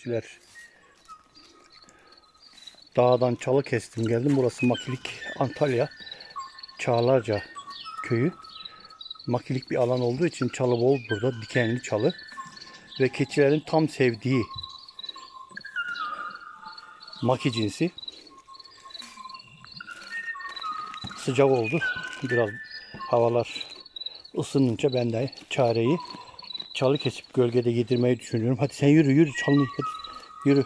keçiler. Dağdan çalı kestim geldim. Burası Makilik Antalya. Çağlarca köyü. Makilik bir alan olduğu için çalı bol burada. Dikenli çalı. Ve keçilerin tam sevdiği maki cinsi. Sıcak oldu. Biraz havalar ısınınca ben de çareyi çalı kesip gölgede yedirmeyi düşünüyorum. Hadi sen yürü yürü çalını hadi yürü.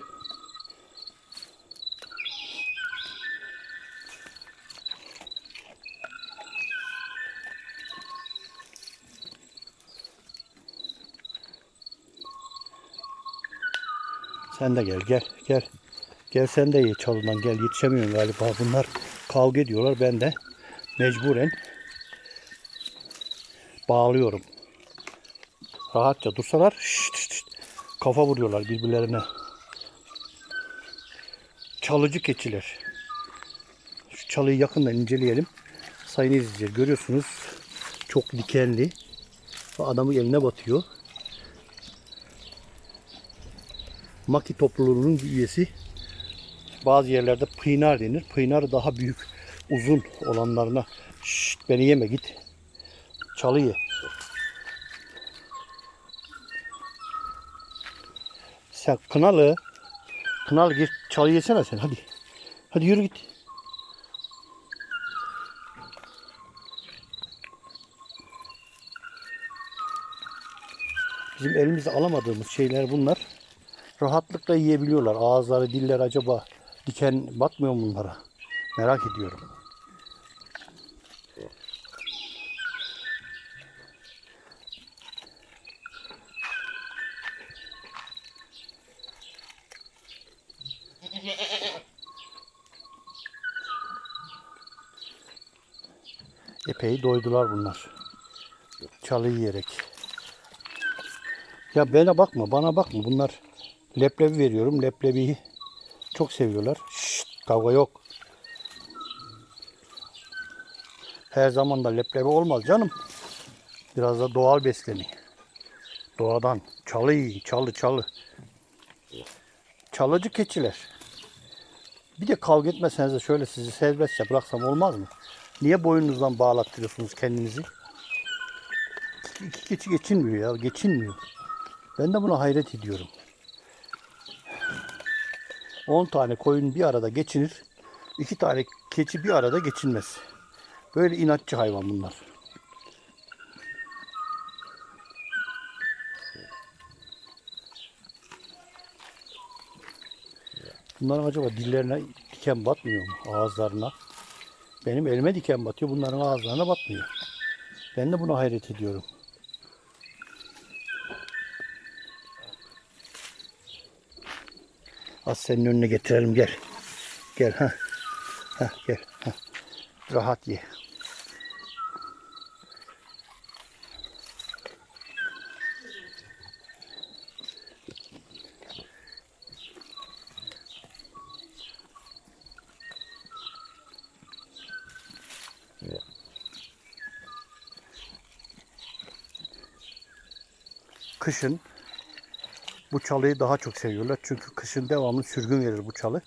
Sen de gel gel gel. Gel sen de ye çalından gel yetişemiyorum galiba bunlar kavga ediyorlar ben de mecburen bağlıyorum. Rahatça dursalar şşt, şşt, kafa vuruyorlar birbirlerine. Çalıcı keçiler. Şu çalıyı yakından inceleyelim. Sayın izleyiciler görüyorsunuz çok dikenli. Ve adamın eline batıyor. Maki topluluğunun üyesi. Bazı yerlerde pınar denir. Pınar daha büyük, uzun olanlarına Şşt, beni yeme git. Çalı ye. Sen kınalı. Kınalı git çalı yesene sen hadi. Hadi yürü git. Bizim elimizde alamadığımız şeyler bunlar. Rahatlıkla yiyebiliyorlar. Ağızları, diller acaba diken batmıyor mu bunlara? Merak ediyorum. Epey doydular bunlar. Çalı yiyerek. Ya bana bakma, bana bakma. Bunlar leblebi veriyorum. Leblebiyi çok seviyorlar. Şşt, kavga yok. Her zaman da leblebi olmaz canım. Biraz da doğal beslenin. Doğadan. Çalı yiyin, çalı çalı. Çalıcı keçiler. Bir de kavga etmeseniz de şöyle sizi serbestçe bıraksam olmaz mı? Niye boynunuzdan bağlattırıyorsunuz kendinizi? İki keçi geçinmiyor ya, geçinmiyor. Ben de buna hayret ediyorum. 10 tane koyun bir arada geçinir. 2 tane keçi bir arada geçinmez. Böyle inatçı hayvan bunlar. Bunların acaba dillerine diken batmıyor mu? Ağızlarına. Benim elime diken batıyor. Bunların ağızlarına batmıyor. Ben de buna hayret ediyorum. Az senin önüne getirelim gel. Gel ha. Ha gel. Ha. Rahat ye. Kışın bu çalıyı daha çok seviyorlar. Çünkü kışın devamlı sürgün verir bu çalı.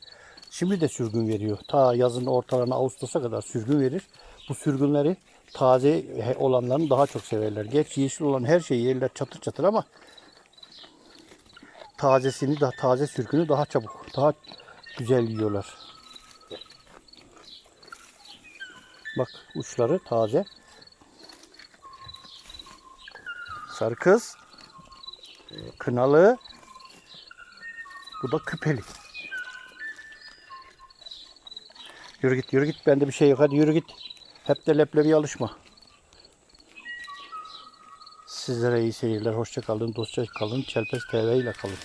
Şimdi de sürgün veriyor. Ta yazın ortalarına Ağustos'a kadar sürgün verir. Bu sürgünleri taze olanlarını daha çok severler. Gerçi yeşil olan her şeyi yerler çatır çatır ama tazesini daha taze sürgünü daha çabuk, daha güzel yiyorlar. Bak uçları taze. Sarı kız. Kınalı. Bu da küpeli. Yürü git yürü git. Bende bir şey yok. Hadi yürü git. Hep de leblebiye alışma. Sizlere iyi seyirler. Hoşça kalın. Dostça kalın. Çelpes TV ile kalın.